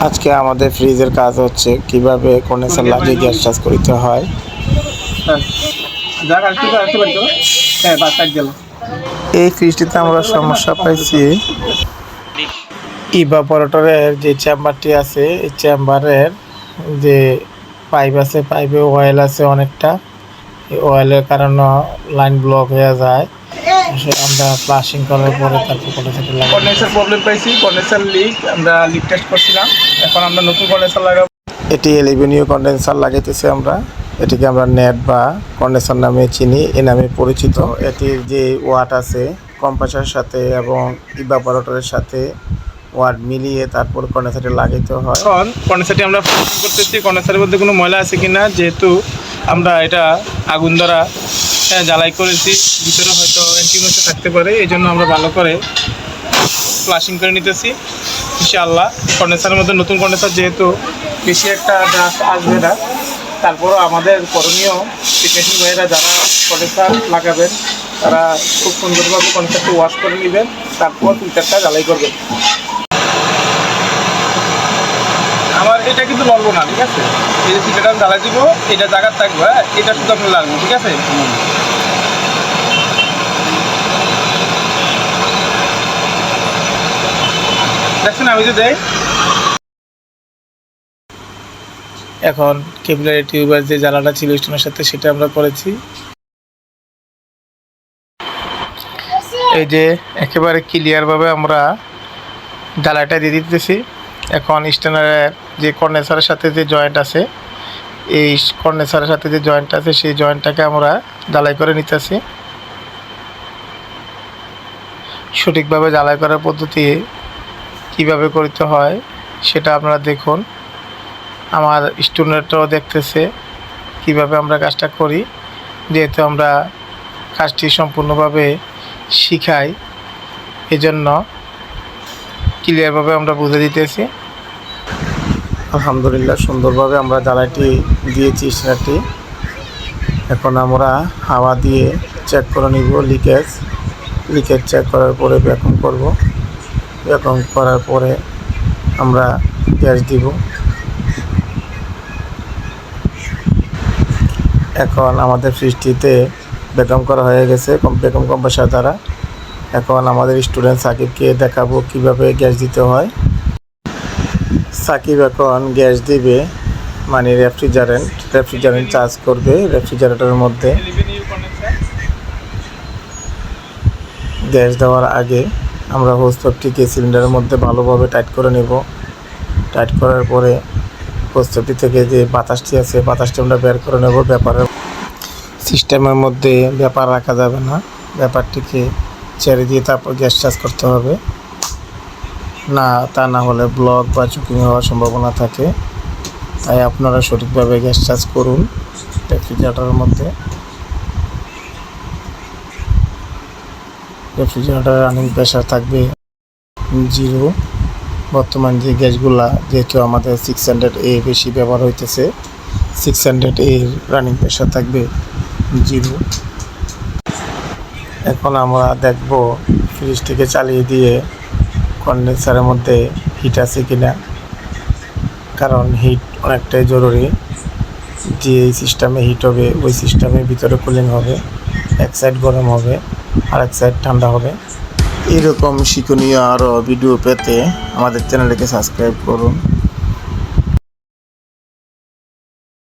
আজকে আমাদের ফ্রিজের কাজ হচ্ছে কীভাবে কন্ডেন্সার লাগিয়ে গ্যাস চার্জ করতে হয়। হ্যাঁ। হ্যাঁ এই ফ্রিজটিতে আমরা সমস্যা পাইছি। ইভাপরেটরের যে চেম্বারটি আছে এই চেম্বারের যে পাইপ আছে পাইপে অয়েল আছে অনেকটা। এই অয়েলের কারণে লাইন ব্লক হয়ে যায়। আমরা ফ্লাশিং করার পরে তারপর কন্ডেন্সারটি লাগাই কন্ডেন্সার প্রবলেম পাইছি কন্ডেন্সার লিক আমরা লিক টেস্ট করছিলাম। এখন আমরা নতুন কন্ডেন্সার লাগাবো। এটি এলিভেনীয় কন্ডেন্সার লাগাইতেছি আমরা। এটিকে আমরা নেট বা কন্ডেন্সার নামে চিনি এ নামে পরিচিত। এটির যে ওয়াট আছে কম্প্রেসারের সাথে এবং ইভাপরেটরের সাথে ওয়াট মিলিয়ে তারপর কন্ডেন্সারটি লাগাইতে হয়। এখন কন্ডেন্সারটি আমরা করতেছি। কন্ডেন্সারের মধ্যে কোনো ময়লা আছে কিনা যেহেতু আমরা এটা আগুন দ্বারা জ্বালাই করেছি। ভিতরে হয়তো অ্যান্টিমোসে থাকতে পারে, এই জন্য আমরা ভালো করে ফ্লাশিং করে নিতেছি। ইনশাআল্লাহ কন্ডেন্সারের মধ্যে, নতুন কন্ডেন্সার যেহেতু বেশি একটা ডাস্ট আসবে না, তারপরও আমাদের করণীয় টেকনিশিয়ান ভাইয়েরা যারা কন্ডেন্সার লাগাবেন, তারা খুব সুন্দরভাবে কন্ডেন্সারটি ওয়াশ করে নেবেন, তারপর ফিল্টারটা জ্বালাই করবেন। আমার এটা কিন্তু লড়বো না, ঠিক আছে? এই যে ফিল্টারটা জ্বালাই দিব, এটা জায়গার থাকবে হ্যাঁ? এটা শুধু আপনি লাগবে, ঠিক আছে? দেয় এখন কেবলারি টিউবের যে জ্বালাটা ছিল স্টোনের সাথে, সেটা আমরা করেছি। এই যে একেবারে ক্লিয়ারভাবে আমরা জ্বালাটা দিয়ে দিতেছি। এখন স্টেনারের যে কর্নেসারের সাথে যে জয়েন্ট আছে, এই কর্নেসারের সাথে যে জয়েন্ট আছে, সেই জয়েন্টটাকে আমরা জ্বালাই করে নিতেছি। সঠিকভাবে জ্বালাই করার পদ্ধতি কীভাবে করতে হয় সেটা আপনারা দেখুন। আমার স্টুডেন্টরাও দেখতেছে কীভাবে আমরা কাজটা করি। যেহেতু আমরা কাজটি সম্পূর্ণভাবে শিখাই, এজন্য ক্লিয়ারভাবে আমরা বুঝে দিতেছি। আলহামদুলিল্লাহ, সুন্দরভাবে আমরা জ্বালাইটি দিয়েছি স্টেনারটি এখন আমরা হাওয়া দিয়ে চেক করে নিব লিকেজ লিকেজ চেক করার পরে ব্যাকম করব। ব্যাকম করার পরে আমরা গ্যাস দিব। এখন আমাদের ফ্রিজটিতে বেকম করা হয়ে গেছে বেকম কম্পাসার দ্বারা। এখন আমাদের স্টুডেন্ট সাকিবকে দেখাবো কীভাবে গ্যাস দিতে হয়। সাকিব এখন গ্যাস দিবে মানে রেফ্রিজারেন্ট রেফ্রিজারেন্ট চার্জ করবে রেফ্রিজারেটরের মধ্যে। গ্যাস দেওয়ার আগে আমরা হোস পাইপটিকে সিলিন্ডারের মধ্যে ভালোভাবে টাইট করে নেব। টাইট করার পরে প্রস্তুতি থেকে যে বাতাসটি আছে, বাতাসটি আমরা বের করে নেব ব্যাপারের। সিস্টেমের মধ্যে ব্যাপার রাখা যাবে না। ব্যাপারটিকে ছেড়ে দিয়ে তারপর গ্যাস চার্জ করতে হবে। না, তা না হলে ব্লক বা চুকিং হওয়ার সম্ভাবনা থাকে। তাই আপনারা সঠিকভাবে গ্যাস চার্জ করুন রেফ্রিজারেটরের মধ্যে। রেফ্রিজারেটর রানিং প্রেশার থাকবে জিরো বর্তমান যে গ্যাসগুলা, যেহেতু আমাদের সিক্স হান্ড্রেড এ বেশি ব্যবহার হইতেছে সিক্স হান্ড্রেড এর রানিং প্রেশার থাকবে জিরো এখন আমরা দেখব ফ্রিজটিকে চালিয়ে দিয়ে কন্ডেন্সারের মধ্যে হিট আছে কিনা। কারণ হিট অনেকটাই জরুরি। যে এই সিস্টেমে হিট হবে, ওই সিস্টেমের ভিতরে কুলিং হবে, এক সাইড গরম হবে। আর এক সাইড ঠান্ডা হবে। এরকম শিক্ষণীয় আরও ভিডিও পেতে আমাদের চ্যানেলটিকে সাবস্ক্রাইব করুন।